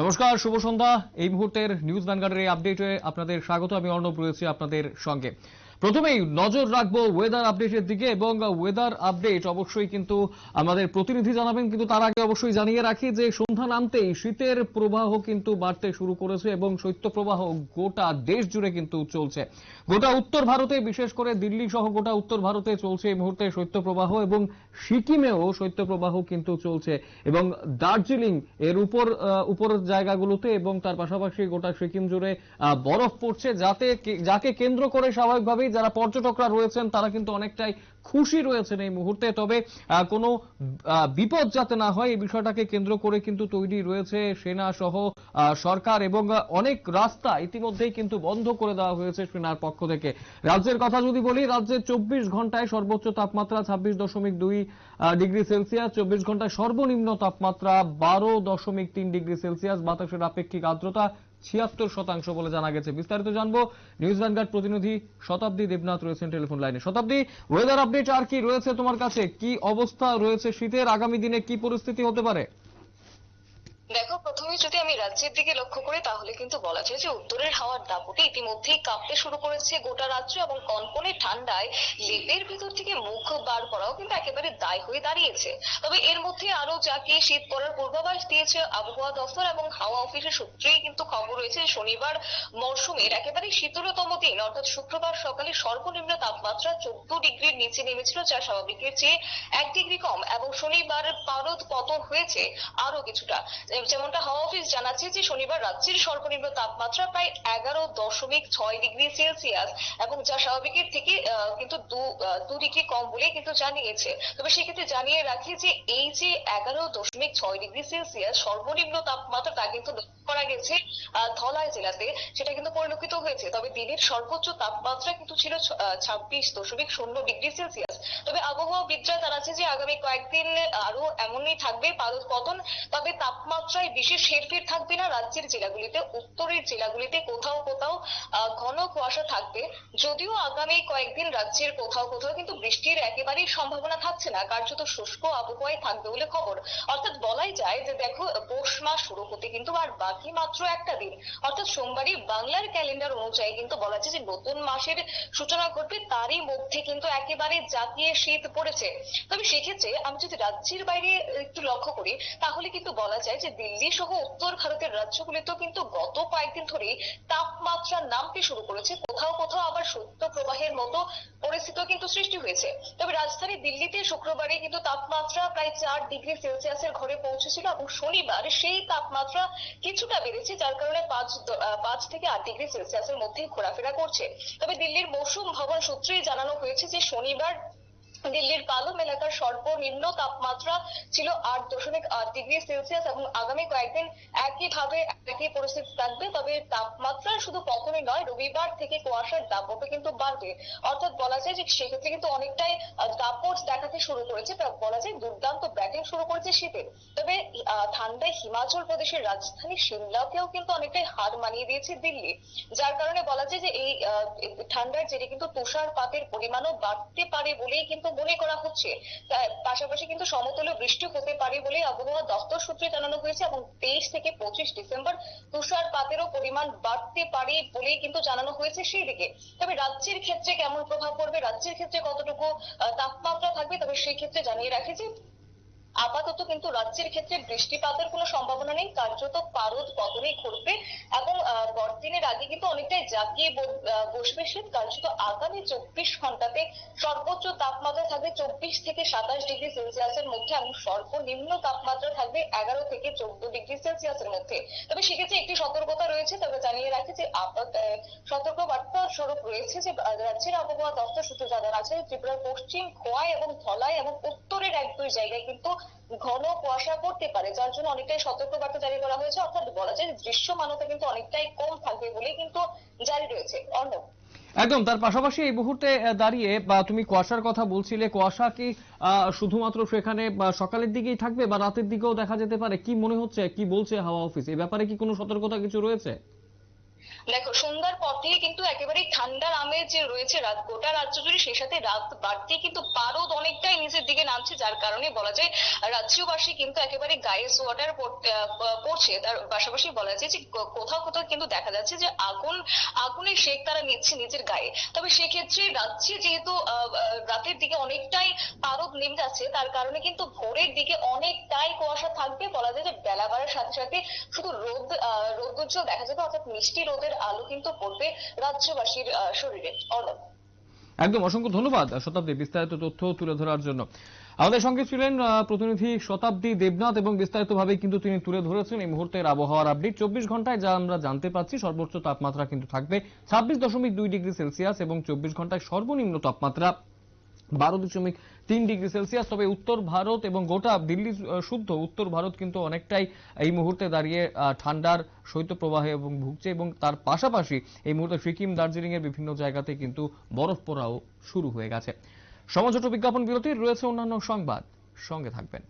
নমস্কার, শুভ সন্ধ্যা। এই মুহূর্তের নিউজ ভ্যানগার্ডের এই আপডেটে আপনাদের স্বাগত। আমি অর্ণব রয়েছি আপনাদের সঙ্গে। প্রথমেই নজর রাখব ওয়েদার আপডেটের দিকে এবং ওয়েদার আপডেট অবশ্যই কিন্তু আমাদের প্রতিনিধি জানাবেন, কিন্তু তার আগে অবশ্যই জানিয়ে রাখি যে সন্ধ্যা নামতেই শীতের প্রবাহ কিন্তু বাড়তে শুরু করেছে এবং শৈত্য প্রবাহ গোটা দেশ জুড়ে কিন্তু চলছে। গোটা উত্তর ভারতে, বিশেষ করে দিল্লি সহ গোটা উত্তর ভারতে চলছে এই মুহূর্তে শৈত্য প্রবাহ এবং সিকিমেও শৈত্য প্রবাহ কিন্তু চলছে এবং দার্জিলিং এর উপর উপর জায়গাগুলোতে এবং তার পাশাপাশি গোটা সিকিম জুড়ে বরফ পড়ছে যাতে যাকে কেন্দ্র করে স্বাভাবিকভাবেই যারা পর্যটকরা রয়েছেন, তারা কিন্তু অনেকটাই খুশি রয়েছেন এই মুহূর্তে। তবে কোনো বিপদ যাতে না হয়, এই বিষয়টাকে কেন্দ্র করে কিন্তু তৈরি রয়েছে সেনা সহ সরকার এবং অনেক রাস্তা ইতিমধ্যেই কিন্তু বন্ধ করে দেওয়া হয়েছে সেনার পক্ষ থেকে। রাজ্যের কথা যদি বলি, রাজ্যে চব্বিশ ঘন্টায় সর্বোচ্চ তাপমাত্রা ছাব্বিশ দশমিক দুই ডিগ্রি সেলসিয়াস, চব্বিশ ঘন্টায় সর্বনিম্ন তাপমাত্রা বারো দশমিক তিন ডিগ্রি সেলসিয়াস। বাতাসের আপেক্ষিক আর্দ্রতা ছিয়াত্তর শতাংশ বলে জানা গেছে। বিস্তারিত জানব নিউজ প্রতিনিধি শতাব্দী দেবনাথ রয়েছেন টেলিফোন লাইনে। শতাব্দী ওয়েদার আপডেট আর কি রয়েছে তোমার কাছে? কি অবস্থা রয়েছে শীতের? আগামী দিনে কি পরিস্থিতি হতে পারে? দেখো, প্রথমে যদি আমি রাজ্যের দিকে লক্ষ্য করি, তাহলে কিন্তু বলা যায় যে উত্তরের হাওয়ার দাপটে ইতিমধ্যেই কাঁপতে শুরু করেছে গোটা রাজ্য এবং কনকনে ঠান্ডায় লেপের ভিতর থেকে মুখ বার করাও কিন্তু একেবারে দায় হয়ে দাঁড়িয়েছে। তবে এর মধ্যে আরও যাকে শীত পড়ার পূর্বাভাস দিয়েছে আবহাওয়া দফতর এবং হাওয়া অফিসের সূত্রেই কিন্তু খবর রয়েছে শনিবার মরশুমের একেবারে শীতলতম দিন, অর্থাৎ শুক্রবার সকালে সর্বনিম্ন তাপমাত্রা চোদ্দ ডিগ্রির নিচে নেমেছিল, যা স্বাভাবিকের চেয়ে এক ডিগ্রি কম এবং শনিবার পারদ পতন হয়েছে আরও কিছুটা। যেমনটা হাওয়া অফিস জানাচ্ছে যে শনিবার রাজ্যের সর্বনিম্ন তাপমাত্রা প্রায় এগারো দশমিক ছয় ডিগ্রি সেলসিয়াস এবং যা স্বাভাবিকের থেকে কিন্তু দু ডিগ্রি কম বলে কিন্তু জানিয়েছে। তবে সেক্ষেত্রে জানিয়ে রাখি যে এই যে এগারো দশমিক ছয় ডিগ্রি সেলসিয়াস সর্বনিম্ন তাপমাত্রা তা কিন্তু করা গেছে ধলাই জেলাতে, সেটা কিন্তু পরিলক্ষিত হয়েছে। তবে দিনের সর্বোচ্চ তাপমাত্রা কিন্তু ছিল ছাব্বিশ দশমিক শূন্য ডিগ্রি সেলসিয়াস। তবে আবহাওয়াবিদরা জানাচ্ছে যে আগামী কয়েকদিন আরও এমনই থাকবে পারদ পতন, তবে তাপমাত্রায় বিশেষ হেরফের থাকবে না রাজ্যের জেলাগুলিতে, উত্তরের জেলাগুলিতে কোথাও কোথাও ঘন কুয়াশা থাকবে। যদিও আগামী কয়েকদিন রাজ্যের কোথাও কোথাও কিন্তু বৃষ্টির একেবারেই সম্ভাবনা থাকছে না, কার্যত শুষ্ক আবহাওয়ায় থাকবে বলে খবর। অর্থাৎ বলাই যায় যে দেখো, পৌষ মাস শুরু হতে কিন্তু আর বাকি মাত্র একটা দিন। অর্থাৎ সোমবারই বাংলার ক্যালেন্ডার অনুযায়ী কিন্তু বলা যায় যে নতুন মাসের সূচনা ঘটবে, তারই মধ্যে কিন্তু একেবারে জাতীয় শীত পড়েছে। তবে সেক্ষেত্রে আমি যদি রাজ্যের বাইরে একটু লক্ষ্য করি, তাহলে কিন্তু বলা যায় যে দিল্লি সহ উত্তর ভারতের রাজ্যগুলিতেও কিন্তু গত কয়েকদিন ধরেই তাপমাত্রা নামতে শুরু করেছে। কোথাও কোথাও আবার শৈত্য প্রবাহের মতো পরিস্থিতিও কিন্তু সৃষ্টি হয়েছে। তবে রাজধানী দিল্লিতে শুক্রবারে কিন্তু তাপমাত্রা প্রায় চার ডিগ্রি সেলসিয়াসের ঘরে পৌঁছেছিল এবং শনিবার সেই তাপমাত্রা কিছুটা বেড়েছে, যার কারণে পাঁচ পাঁচ থেকে আট ডিগ্রি সেলসিয়াসের মধ্যেই ঘোরাফেরা করছে। তবে দিল্লির মৌসুম ভবন সূত্রেই জানানো হয়েছে যে শনিবার দিল্লির পালম এলাকার সর্বনিম্ন তাপমাত্রা ছিল আট দশমিক আট ডিগ্রি সেলসিয়াস এবং আগামী কয়েকদিন একইভাবে একই পরিস্থিতি থাকবে। তবে তাপমাত্রা শুধু পতনই নয়, রবিবার থেকে কুয়াশার দাপটও কিন্তু বাড়বে। অর্থাৎ বলা যায় যে সেক্ষেত্রে কিন্তু অনেকটাই দাপট দেখাতে শুরু করেছে বলা যায় দুর্দান্ত ব্যাটিং শুরু করেছে শীতের তবে ঠান্ডায় হিমাচল প্রদেশের রাজধানী সিমলাকেও কিন্তু অনেকটাই হার মানিয়ে দিয়েছে দিল্লি। যার কারণে বলা যায় যে এই ঠান্ডার জেরে কিন্তু তুষারপাতের পরিমাণও বাড়তে পারে বলেই কিন্তু মনে করা হচ্ছে। পাশাপাশি কিন্তু সমতলে বৃষ্টি হতে পারে বলে আবহাওয়া দপ্তর সূত্রে জানানো হয়েছে এবং তেইশ থেকে পঁচিশ ডিসেম্বর তুষারপাতেরও পরিমাণ বাড়তে পারে বলেই কিন্তু জানানো হয়েছে সেই দিকে। তবে রাজ্যের ক্ষেত্রে কেমন প্রভাব পড়বে? রাজ্যের ক্ষেত্রে কতটুকু তাপমাত্রা থাকবে? তবে সেই ক্ষেত্রে জানিয়ে রাখি যে, আপাতত কিন্তু রাজ্যের ক্ষেত্রে বৃষ্টিপাতের কোনো সম্ভাবনা নেই। কার্যত পারদ পতনেই ঘটবে এবং বড়দিনের আগে কিন্তু অনেকটাই জাগিয়ে বসবে শীত। কার্যত আগামী চব্বিশ ঘন্টাতে তাপমাত্রা চব্বিশ থেকে সাতাশ ডিগ্রি সেলসিয়াসের মধ্যে এবং সর্বনিম্ন তাপমাত্রা থাকবে এগারো থেকে চোদ্দ ডিগ্রি সেলসিয়াসের মধ্যে। তবে সেক্ষেত্রে একটি সতর্কতা রয়েছে, তবে জানিয়ে রাখি যে সতর্ক বার্তা স্বরূপ রয়েছে যে রাজ্যের আবহাওয়া দপ্তর সূত্রে জানা আছে ত্রিপুরার পশ্চিম খোয়াই এবং ধলাই এবং উত্তরের এক দুই জায়গায় কিন্তু ঘন কুয়াশা পড়তে পারে, যার জন্য অনেকটাই সতর্ক বার্তা জারি করা হয়েছে। অর্থাৎ বলা যায় দৃশ্যমানতা কিন্তু অনেকটাই কম থাকবে বলেই কিন্তু জারি রয়েছে। অর্ণব। একদম, তার পাশাপাশি এই মুহূর্তে দাঁড়িয়ে, বা তুমি কুয়াশার কথা বলছিলে, কুয়াশা কি শুধুমাত্র সেখানে সকালের দিকেই থাকবে, বা রাতের দিকেও দেখা যেতে পারে? কি মনে হচ্ছে, কি বলছে হাওয়া অফিস? এই ব্যাপারে কি কোনো সতর্কতা কিছু রয়েছে? দেখো সন্ধ্যার পর থেকে কিন্তু একেবারেই ঠান্ডার আমেজ যে রয়েছে রাত গোটা রাজ্য জুড়ে সেই সাথে রাত বাড়তে কিন্তু পারদ অনেকটাই নিচের দিকে নামছে যার কারণে বলা যায় রাজ্যবাসী কিন্তু একেবারে গায়ে সোয়াটার পড়ছে। তার পাশাপাশি বলা যায় যে কোথাও কোথাও কিন্তু দেখা যাচ্ছে যে আগুন আগুনের শেক তারা নিচ্ছে নিজের গায়ে। তবে সেক্ষেত্রে রাজ্যে যেহেতু রাতের দিকে অনেকটাই পারদ নেমে যাচ্ছে তার কারণে কিন্তু ভোরের দিকে অনেকটাই কুয়াশা থাকবে। বলা যায় যে বেলা বাড়ার সাথে সাথে শুধু রোদ আহ, রৌদ্রোজ্জ্বল দেখা যাবে অর্থাৎ মিষ্টি রোদের আলো কিন্তু পড়বে রাজ্যবাসীর শরীরে। অর্ণব। একদম, অসংখ্য ধন্যবাদ শতাব্দী বিস্তারিত তথ্য তুলে ধরার জন্য। আমাদের সঙ্গে ছিলেন প্রতিনিধি শতাব্দী দেবনাথ এবং বিস্তারিতভাবে কিন্তু তিনি তুলে ধরেছেন এই মুহূর্তের আবহাওয়ার আপডেট চব্বিশ ঘন্টায় যা আমরা জানতে পারছি সর্বোচ্চ তাপমাত্রা কিন্তু থাকবে ছাব্বিশ দশমিক দুই ডিগ্রি সেলসিয়াস এবং চব্বিশ ঘন্টায় সর্বনিম্ন তাপমাত্রা বারো দশমিক তিন ডিগ্রি সেলসিয়াস। তবে উত্তর ভারত এবং গোটা দিল্লি শুদ্ধ উত্তর ভারত কিন্তু অনেকটাই এই মুহূর্তে দাঁড়িয়ে ঠান্ডার শৈত্যপ্রবাহে এবং ভুগছে এবং তার পাশাপাশি এই মুহূর্তে সিকিম, দার্জিলিং এর বিভিন্ন জায়গাতে কিন্তু বরফ পড়াও শুরু হয়ে গেছে। সমাজ বিজ্ঞাপন বিরতির, রয়েছে অন্যান্য সংবাদ। সঙ্গে থাকবেন।